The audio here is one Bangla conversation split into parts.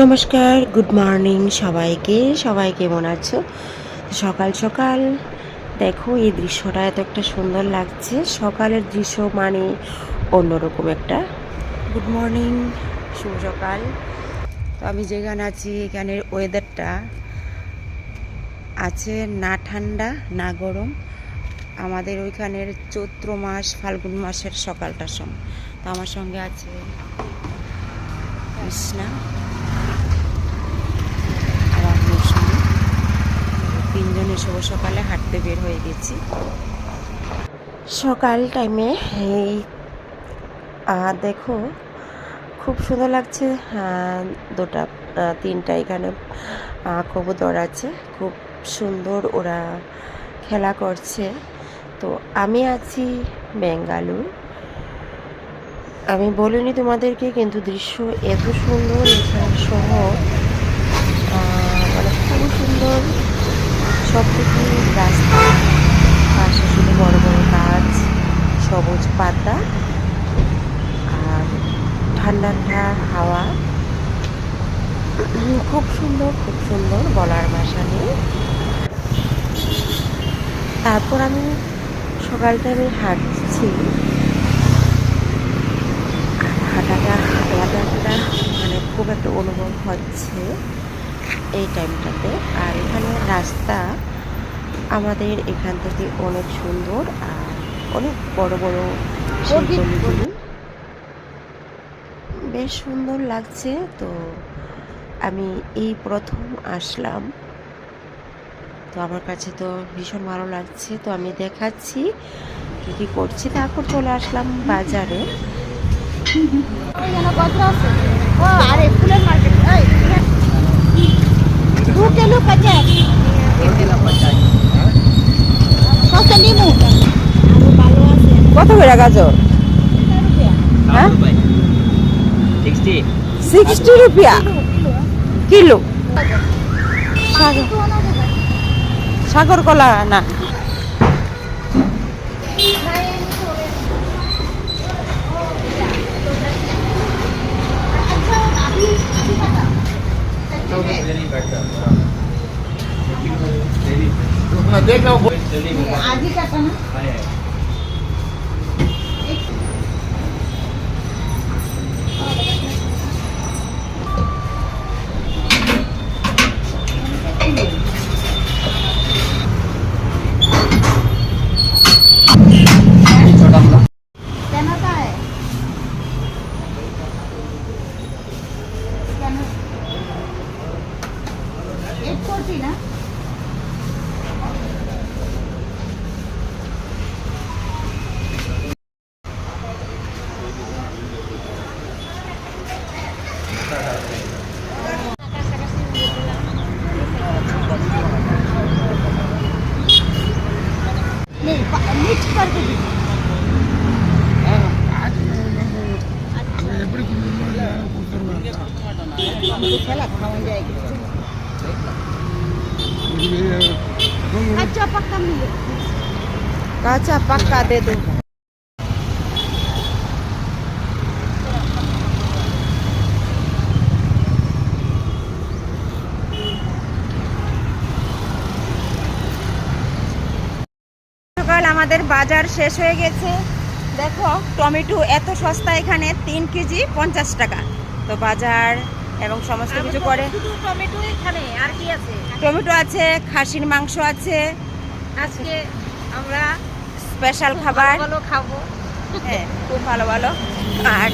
নমস্কার গুড মর্নিং সবাইকে। সবাই কেমন আছো? সকাল সকাল। দেখো, এই দৃশ্যটা এত একটা সুন্দর লাগছে। সকালের দৃশ্য মানে অন্যরকম একটা। গুড মর্নিং শুভ সকাল। তো আমি যেখানে আছি, এখানের ওয়েদারটা আছে না ঠান্ডা, না গরম। আমাদের ওইখানের চৈত্র মাস, ফাল্গুন মাসের সকালটার সময় তো আমার সঙ্গে আছে কৃষ্ণা আমার মৌসুমি তিনজনে শুভ সকালে হাঁটতে বের হয়ে গেছি। সকাল টাইমে এই দেখো খুব সুন্দর লাগছে দুটা তিনটা এখানে কবুতর আছে খুব সুন্দর ওরা খেলা করছে। তো আমি আছি বেঙ্গালুর। আমি বলিনি তোমাদেরকে কিন্তু দৃশ্য এত সুন্দর এখানে আহ, মানে খুবই সুন্দর সব থেকে রাস্তা, পাশে শুধু বড় বড় গাছ, সবুজ পাতা আর ঠান্ডা ঠান্ডা হাওয়া। খুব সুন্দর খুব সুন্দর বলার ভাষা নেই তারপর আমি সকালটা আমি হাঁটছি। হাঁটাটা হাঁটাটা মানে খুব একটা অনুভব হচ্ছে এই টাইমটাতে। আর এখানে রাস্তা আমাদের এখান থেকে অনেক সুন্দর আর অনেক বড় বড় শিল্পগুলি বেশ সুন্দর লাগছে, তো আমি এই প্রথম আসলাম। তো আমার কাছে তো ভীষণ ভালো লাগছে, তো আমি দেখাচ্ছি কী কী করছি। তারপর চলে আসলাম বাজারে। আরে ফুলের মার্কেট এই দু কিলো পচাশ কত নিমু আরও ভালো আছে কত করে গাজর। হ্যাঁ? সিক্সটি রুপিয়া। কিলো? সাগর। সাগর কলা না। देख ये मिक्स करके दीजिए कच्चा पक्का मिले। कच्चा पक्का दे दो। আমাদের বাজার শেষ হয়ে গেছে। দেখো টমেটো এত সস্তা এখানে তিন কেজি পঞ্চাশ টাকা। তো বাজার এবং সমস্ত কিছু করে। টমেটো এখানে আর কি আছে? টমেটো আছে খাসির মাংস আছে। আজকে আমরা স্পেশাল খাবার। ভালো খাব। হ্যাঁ খুব ভালো ভালো। আর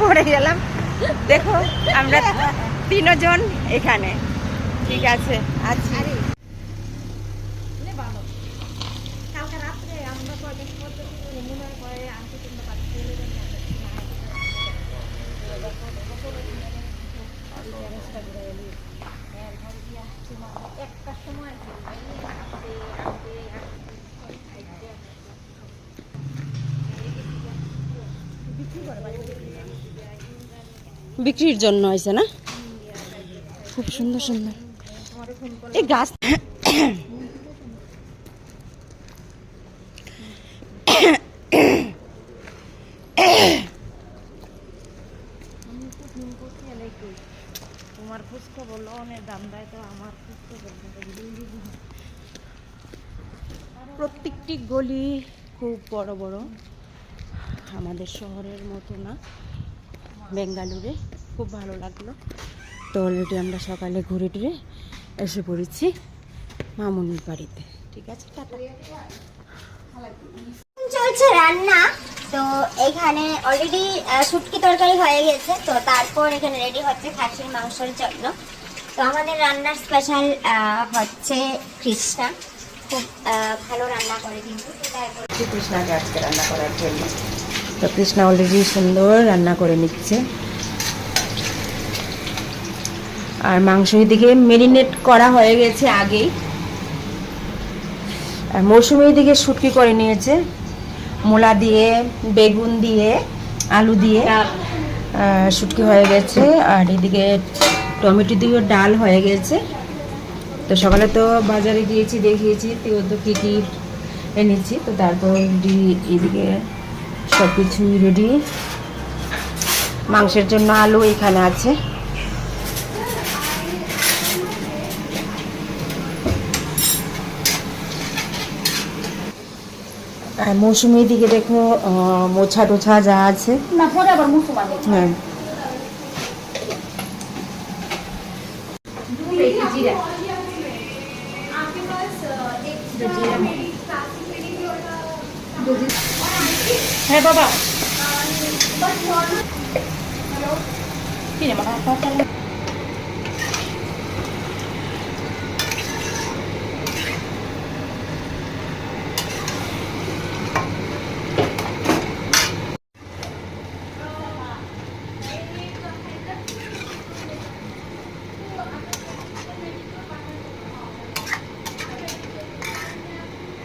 পড়ে গেলাম। দেখো আমরা তিনজন এখানে। ঠিক আছে আছি আরে ভালো কালকে রাত্রে আমরা কয়দিন পর্যন্ত মনে করে আনতে কিনতে পারছি একটা সময় বিক্রির জন্য হয়েছে না? খুব সুন্দর সুন্দর। এই গাছ ফুচকা বলল অনেক দাম দেয় তো আমার ফুচকা প্রত্যেকটি গলি খুব বড় বড়। আমাদের শহরের মতো না। বেঙ্গালুরে খুব ভালো লাগল। তো অলরেডি আমরা সকালে ঘুরে টুরে এসে পড়েছি মামুনির বাড়িতে। ঠিক আছে টাটা। চলছে রান্না। তো এখানে অলরেডি শুটকি তরকারি হয়ে গেছে। তো তারপর এখানে রেডি হচ্ছে খাসির মাংসের জন্য। তো আমাদের রান্নার স্পেশাল হচ্ছে কৃষ্ণা। খুব ভালো রান্না করে কিন্তু। কৃষ্ণাকে আজকে রান্না করার জন্য। তো কৃষ্ণা অলরেডি সুন্দর রান্না করে নিচ্ছে। আর মাংস এদিকে মেরিনেট করা হয়ে গেছে আগেই। আর মৌসুমি দিকে শুটকি করে নিয়েছে। মূলা দিয়ে বেগুন দিয়ে আলু দিয়ে শুটকি হয়ে গেছে। আর এদিকে টমেটো দিয়েও ডাল হয়ে গেছে। তো সকালে তো বাজারে গিয়েছি দেখিয়েছি তো কী কী এনেছি তো তারপর এদিকে সব কিছুই রেডি মাংসের জন্য আলু এখানে আছে। আর মৌসুমির দিকে দেখো আহ, মোছা টোছা যা আছে। না পরে আবার হ্যাঁ। জিরা। হ্যাঁ বাবা কি রে বাবা